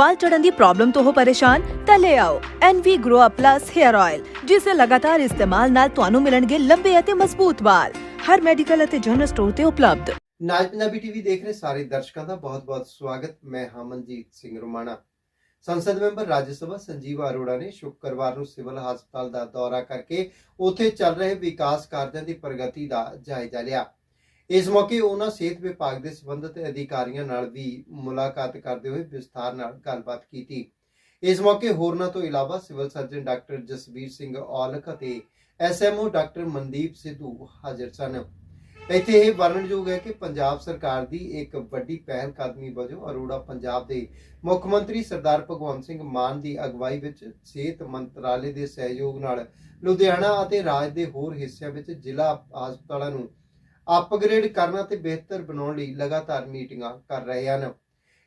ਵਾਲ ਝੜਨ ਦੀ problem ਤੋਂ ਹੋ ਪਰੇਸ਼ਾਨ, ਤਾਂ ਲੈ ਆਓ NV Grow Up Plus Hair Oil ਜਿਸ ਦੇ ਲਗਾਤਾਰ ਇਸਤੇਮਾਲ ਨਾਲ ਤੁਹਾਨੂੰ ਮਿਲਣਗੇ ਲੰਬੇ ਅਤੇ ਮਜ਼ਬੂਤ ਵਾਲ। ਹਰ ਮੈਡੀਕਲ ਅਤੇ ਜਨਰਲ ਸਟੋਰ ਤੇ ਉਪਲਬਧ। ਨਾਜ ਪੰਜਾਬੀ ਟੀਵੀ ਦੇਖ ਰਹੇ ਸਾਰੇ ਦਰਸ਼ਕਾਂ ਦਾ ਬਹੁਤ-ਬਹੁਤ ਸਵਾਗਤ। ਮੈਂ ਹਮਨਜੀਤ ਸਿੰਘ ਰੋਮਾਣਾ। ਸੰਸਦ ਮੈਂਬਰ ਰਾਜ ਸਭਾ ਸੰਜੀਵ ਅਰੋੜਾ ਨੇ ਸ਼ੁੱਕਰਵਾਰ ਨੂੰ ਸਿਵਲ ਹਸਪਤਾਲ ਦਾ ਦੌਰਾ ਕਰਕੇ ਉੱਥੇ ਚੱਲ ਰਹੇ ਵਿਕਾਸ ਕਾਰਜਾਂ ਦੀ ਪ੍ਰਗਤੀ ਦਾ ਜਾਇਜ਼ਾ ਲਿਆ। ਇਸ ਮੌਕੇ ਉਹਨਾਂ ਸਿਹਤ ਵਿਭਾਗ ਦੇ ਸਬੰਧਤ ਅਧਿਕਾਰੀਆਂ ਨਾਲ ਵੀ ਮੁਲਾਕਾਤ ਕਰਦੇ ਹੋਏ ਵਿਸਥਾਰ ਨਾਲ ਗੱਲਬਾਤ ਕੀਤੀ। ਇਸ ਮੌਕੇ ਹੋਰਨਾਂ ਤੋਂ ਇਲਾਵਾ civil surgeon doctor Jasvir Singh Aulakh ਅਤੇ ਐਸਐਮਓ ਡਾਕਟਰ ਮਨਦੀਪ ਸਿੱਧੂ ਹਾਜ਼ਰ ਸਨ। ਇੱਥੇ ਇਹ ਵਰਣਨਯੋਗ ਹੈ ਕਿ ਪੰਜਾਬ ਸਰਕਾਰ ਦੀ ਇੱਕ ਵੱਡੀ ਪਹਿਲ ਕਦਮੀ ਵਜੋਂ ਅਰੋੜਾ ਪੰਜਾਬ ਦੇ ਮੁੱਖ ਮੰਤਰੀ ਸਰਦਾਰ ਭਗਵੰਤ ਸਿੰਘ ਮਾਨ ਦੀ ਅਗਵਾਈ ਵਿੱਚ ਸਿਹਤ ਮੰਤਰਾਲੇ ਦੇ ਸਹਿਯੋਗ ਨਾਲ ਲੁਧਿਆਣਾ ਅਤੇ ਰਾਜ ਦੇ ਹੋਰ ਹਿੱਸਿਆਂ ਵਿੱਚ ਜ਼ਿਲ੍ਹਾ ਹਸਪਤਾਲਾਂ ਨੂੰ ਅਪਗ੍ਰੇਡ ਕਰਨ ਅਤੇ ਬਿਹਤਰ ਬਣਾਉਣ ਲਈ ਲਗਾਤਾਰ ਮੀਟਿੰਗਾਂ ਕਰ ਰਹੇ ਹਨ।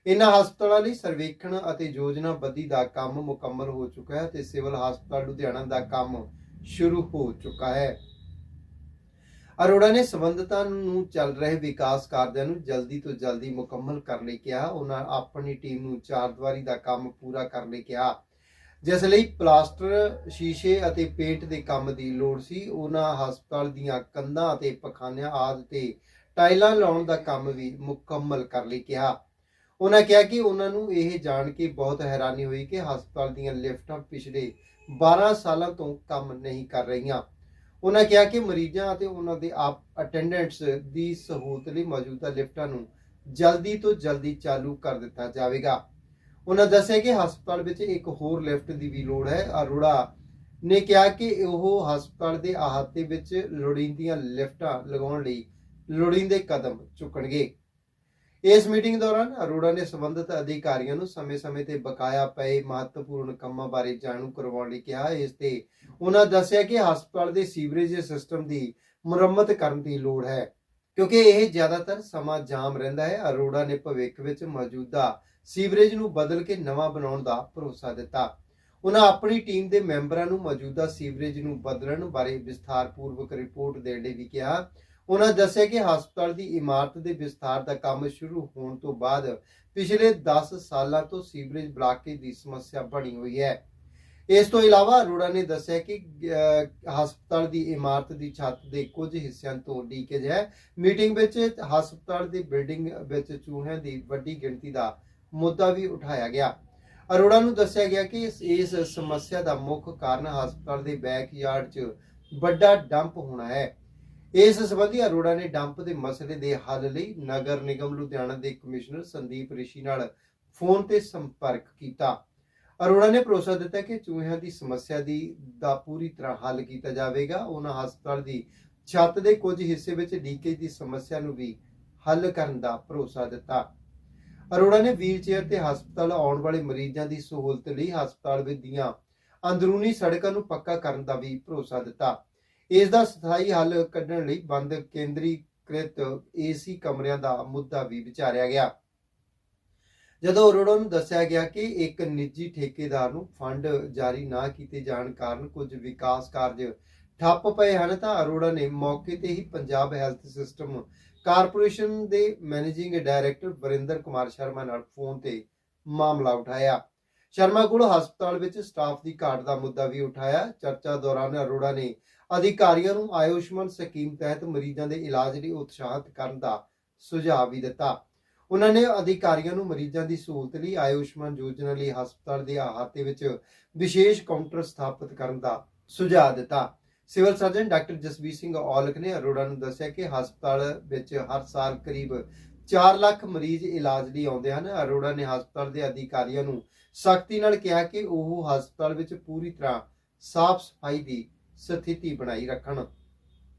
ਇਨ੍ਹਾਂ ਹਸਪਤਾਲਾਂ ਲਈ ਸਰਵੇਖਣ ਅਤੇ ਯੋਜਨਾਬੰਦੀ ਦਾ ਕੰਮ ਮੁਕੰਮਲ ਹੋ ਚੁੱਕਾ ਹੈ ਤੇ ਸਿਵਲ ਹਸਪਤਾਲ ਲੁਧਿਆਣਾ ਦਾ ਕੰਮ ਸ਼ੁਰੂ ਹੋ ਚੁੱਕਾ ਹੈ। ਅਰੋੜਾ ਨੇ ਸੰਬੰਧਤਾਂ ਨੂੰ ਚੱਲ ਰਹੇ ਵਿਕਾਸ ਕਾਰਜਾਂ ਨੂੰ ਜਲਦੀ ਤੋਂ ਜਲਦੀ ਮੁਕੰਮਲ ਕਰਨ ਲਈ ਕਿਹਾ। ਉਹਨਾਂ ਆਪਣੀ ਟੀਮ ਨੂੰ ਚਾਰਦਵਾਰੀ ਦਾ ਕੰਮ ਪੂਰਾ ਕਰਨ ਲਈ ਕਿਹਾ। ਜਿਸ ਲਈ ਪਲਾਸਟਰ, ਸ਼ੀਸ਼ੇ ਅਤੇ ਪੇਂਟ ਦੇ ਕੰਮ ਦੀ ਲੋੜ ਸੀ, ਉਹਨਾਂ ਹਸਪਤਾਲ ਦੀਆਂ ਕੰਧਾਂ ਅਤੇ ਪਖਾਨਿਆਂ ਆਦਿ ਤੇ ਟਾਈਲਾਂ ਲਾਉਣ ਦਾ ਕੰਮ ਵੀ ਮੁਕੰਮਲ ਕਰ ਲਈ ਕਿਹਾ। ਉਹਨਾਂ ਕਿਹਾ ਕਿ ਉਹਨਾਂ ਨੂੰ ਇਹ ਜਾਣ ਕੇ ਬਹੁਤ ਹੈਰਾਨੀ ਹੋਈ ਕਿ ਹਸਪਤਾਲ ਦੀਆਂ ਲਿਫਟਾਂ ਪਿਛਲੇ 12 ਸਾਲਾਂ ਤੋਂ ਕੰਮ ਨਹੀਂ ਕਰ ਰਹੀਆਂ। ਉਹਨਾਂ ਕਿਹਾ ਕਿ ਮਰੀਜ਼ਾਂ ਅਤੇ ਉਹਨਾਂ ਦੇ ਆਪ ਅਟੈਂਡੈਂਟਸ ਦੀ ਸਹੂਲਤ ਲਈ ਮੌਜੂਦਾ ਲਿਫਟਾਂ ਨੂੰ ਜਲਦੀ ਤੋਂ ਜਲਦੀ ਚਾਲੂ ਕਰ ਦਿੱਤਾ ਜਾਵੇਗਾ। ਉਹਨਾਂ ਦੱਸਿਆ ਕਿ ਹਸਪਤਾਲ ਵਿੱਚ ਇੱਕ ਹੋਰ ਲਿਫਟ ਦੀ ਵੀ ਲੋੜ ਹੈ। ਅਰੋੜਾ ਨੇ ਕਿਹਾ ਕਿ ਉਹ ਹਸਪਤਾਲ ਦੇ ਅਹਾਤੇ ਵਿੱਚ ਲੋੜੀਂਦੀਆਂ ਲਿਫਟਾਂ ਲਗਾਉਣ ਲਈ ਲੋੜੀਂਦੇ ਕਦਮ ਚੁੱਕਣਗੇ। ਇਸ ਮੀਟਿੰਗ ਦੌਰਾਨ ਅਰੋੜਾ ਨੇ ਸੰਬੰਧਿਤ ਅਧਿਕਾਰੀਆਂ ਨੂੰ ਸਮੇਂ-ਸਮੇਂ ਤੇ ਬਕਾਇਆ ਪਏ ਮਹੱਤਵਪੂਰਨ ਕੰਮਾਂ ਬਾਰੇ ਜਾਣੂ ਕਰਵਾਉਣ ਲਈ ਕਿਹਾ। ਇਸ ਤੇ ਉਹਨਾਂ ਦੱਸਿਆ ਕਿ ਹਸਪਤਾਲ ਦੇ ਸੀਵਰੇਜ ਸਿਸਟਮ ਦੀ ਮੁਰੰਮਤ ਕਰਨ ਦੀ ਲੋੜ ਹੈ, ਕਿਉਂਕਿ ਇਹ ਜ਼ਿਆਦਾਤਰ ਸਮਾਂ ਜਾਮ ਰਹਿੰਦਾ ਹੈ। ਅਰੋੜਾ ਨੇ ਭਵਿੱਖ ਵਿੱਚ ਮੌਜੂਦਾ ਸੀਵਰੇਜ ਨੂੰ ਬਦਲ ਕੇ ਨਵਾਂ ਬਣਾਉਣ ਦਾ ਭਰੋਸਾ ਦਿੱਤਾ। ਉਹਨਾਂ ਆਪਣੀ ਟੀਮ ਦੇ ਮੈਂਬਰਾਂ ਨੂੰ ਮੌਜੂਦਾ ਸੀਵਰੇਜ ਨੂੰ ਬਦਲਣ ਬਾਰੇ ਵਿਸਥਾਰਪੂਰਵਕ ਰਿਪੋਰਟ ਦੇਣ ਲਈ ਵੀ ਕਿਹਾ। ਉਹਨਾਂ ਦੱਸਿਆ ਕਿ ਹਸਪਤਾਲ ਦੀ ਇਮਾਰਤ ਦੇ ਵਿਸਥਾਰ ਦਾ ਕੰਮ ਸ਼ੁਰੂ ਹੋਣ ਤੋਂ ਬਾਅਦ ਪਿਛਲੇ 10 ਸਾਲਾਂ ਤੋਂ ਸੀਵਰੇਜ ਬਲਾਕੇ ਦੀ ਸਮੱਸਿਆ ਬਣੀ ਹੋਈ ਹੈ। ਇਸ ਤੋਂ ਇਲਾਵਾ ਅਰੋੜਾ ਨੇ ਦੱਸਿਆ ਕਿ ਹਸਪਤਾਲ ਦੀ ਇਮਾਰਤ ਦੀ ਛੱਤ ਦੇ ਕੁਝ ਹਿੱਸਿਆਂ ਤੋਂ ਲੀਕੇਜ ਹੈ। ਮੀਟਿੰਗ ਵਿੱਚ ਹਸਪਤਾਲ ਦੀ ਬਿਲਡਿੰਗ ਵਿੱਚ ਚੂਹਿਆਂ ਦੀ ਵੱਡੀ ਗਿਣਤੀ ਦਾ ਮੁੱਦਾ ਵੀ ਉਠਾਇਆ ਗਿਆ। ਅਰੋੜਾ ਨੂੰ ਦੱਸਿਆ ਗਿਆ ਕਿ ਇਸ ਇਸ ਸਮੱਸਿਆ ਦਾ ਮੁੱਖ ਕਾਰਨ ਹਸਪਤਾਲ ਦੇ ਬੈਕਯਾਰਡ 'ਚ ਵੱਡਾ ਡੰਪ ਹੋਣਾ ਹੈ। ਇਸ ਸੰਬੰਧੀ ਅਰੋੜਾ ਨੇ ਡੰਪ ਦੇ ਮਸਲੇ ਦੇ ਹੱਲ ਲਈ ਨਗਰ ਨਿਗਮ ਲੁਧਿਆਣਾ ਦੇ ਕਮਿਸ਼ਨਰ ਸੰਦੀਪ ਰਿਸ਼ੀ ਨਾਲ ਫੋਨ ਤੇ ਸੰਪਰਕ ਕੀਤਾ। ਅਰੋੜਾ ਨੇ ਭਰੋਸਾ ਦਿੱਤਾ ਕਿ ਚੂਹਿਆਂ ਦੀ ਸਮੱਸਿਆ ਦੀ ਦਾ ਪੂਰੀ ਤਰ੍ਹਾਂ ਹੱਲ ਕੀਤਾ ਜਾਵੇਗਾ। ਉਹਨਾਂ ਹਸਪਤਾਲ ਦੀ ਛੱਤ ਦੇ ਕੁਝ ਹਿੱਸੇ ਵਿੱਚ ਲੀਕੇਜ ਦੀ ਸਮੱਸਿਆ ਨੂੰ ਵੀ ਹੱਲ ਕਰਨ ਦਾ ਭਰੋਸਾ ਦਿੱਤਾ। ਅਰੋੜਾ ਨੇ ਵੀਲਚੇਅਰ ਤੇ ਹਸਪਤਾਲ ਆਉਣ ਵਾਲੇ ਮਰੀਜ਼ਾਂ ਦੀ ਸਹੂਲਤ ਲਈ ਹਸਪਤਾਲ ਦੀਆਂ ਅੰਦਰੂਨੀ ਸੜਕਾਂ ਨੂੰ ਪੱਕਾ ਕਰਨ ਦਾ ਵੀ ਭਰੋਸਾ ਦਿੱਤਾ। ਇਸ ਦਾ ਸਥਾਈ ਹੱਲ ਕੱਢਣ ਲਈ ਬੰਦ ਕੇਂਦਰੀਕ੍ਰਿਤ ਏਸੀ ਕਮਰਿਆਂ ਦਾ ਮੁੱਦਾ ਵੀ ਵਿਚਾਰਿਆ ਗਿਆ। ਜਦੋਂ ਅਰੋੜਾ ਨੂੰ ਦੱਸਿਆ ਗਿਆ ਕਿ ਇੱਕ ਨਿੱਜੀ ਠੇਕੇਦਾਰ ਨੂੰ ਫੰਡ ਜਾਰੀ ਨਾ ਕੀਤੇ ਜਾਣ ਕਾਰਨ ਕੁਝ ਵਿਕਾਸ ਕਾਰਜ ਠੱਪ ਪਏ ਹਨ ਤਾਂ ਅਰੋੜਾ ਨੇ ਮੌਕੇ ਤੇ ਹੀ ਪੰਜਾਬ ਹੈਲਥ ਸਿਸਟਮ ਕਾਰਪੋਰੇਸ਼ਨ ਦੇ ਮੈਨੇਜਿੰਗ ਡਾਇਰੈਕਟਰ ਵਰਿੰਦਰ ਕੁਮਾਰ ਸ਼ਰਮਾ ਨਾਲ ਫੋਨ ਤੇ ਮਾਮਲਾ ਉਠਾਇਆ। ਸ਼ਰਮਾ ਕੋਲ ਹਸਪਤਾਲ ਵਿੱਚ ਸਟਾਫ ਦੀ ਘਾਟ ਦਾ ਮੁੱਦਾ ਵੀ ਉਠਾਇਆ। ਚਰਚਾ ਦੌਰਾਨ ਅਰੋੜਾ ਨੇ ਅਧਿਕਾਰੀਆਂ ਨੂੰ ਆਯੁਸ਼ਮਾਨ ਸਕੀਮ ਤਹਿਤ ਮਰੀਜ਼ਾਂ ਦੇ ਇਲਾਜ ਲਈ ਉਤਸ਼ਾਹਿਤ ਕਰਨ ਦਾ ਸੁਝਾਅ ਵੀ ਦਿੱਤਾ। ਉਹਨਾਂ ਨੇ ਅਧਿਕਾਰੀਆਂ ਨੂੰ ਮਰੀਜ਼ਾਂ ਦੀ ਸਹੂਲਤ ਲਈ ਆਯੁਸ਼ਮਾਨ ਯੋਜਨਾ ਲਈ ਹਸਪਤਾਲ ਦੇ ਅਹਾਤੇ ਵਿੱਚ ਵਿਸ਼ੇਸ਼ ਕਾਊਂਟਰ ਸਥਾਪਿਤ ਕਰਨ ਦਾ ਸੁਝਾਅ ਦਿੱਤਾ। Civil surgeon doctor Jasbir Singh Aulakh ਨੇ ਅਰੋੜਾ ਨੂੰ ਦੱਸਿਆ ਕਿ ਹਸਪਤਾਲ ਵਿੱਚ ਹਰ ਸਾਲ ਕਰੀਬ 4 ਲੱਖ ਮਰੀਜ਼ ਇਲਾਜ ਲਈ ਆਉਂਦੇ ਹਨ। ਅਰੋੜਾ ਨੇ ਹਸਪਤਾਲ ਦੇ ਅਧਿਕਾਰੀਆਂ ਨੂੰ ਸਖਤੀ ਨਾਲ ਕਿਹਾ ਕਿ ਉਹ ਹਸਪਤਾਲ ਵਿੱਚ ਪੂਰੀ ਤਰ੍ਹਾਂ ਸਾਫ਼ ਸਫ਼ਾਈ ਦੀ ਸਥਿਤੀ ਬਣਾਈ ਰੱਖਣ।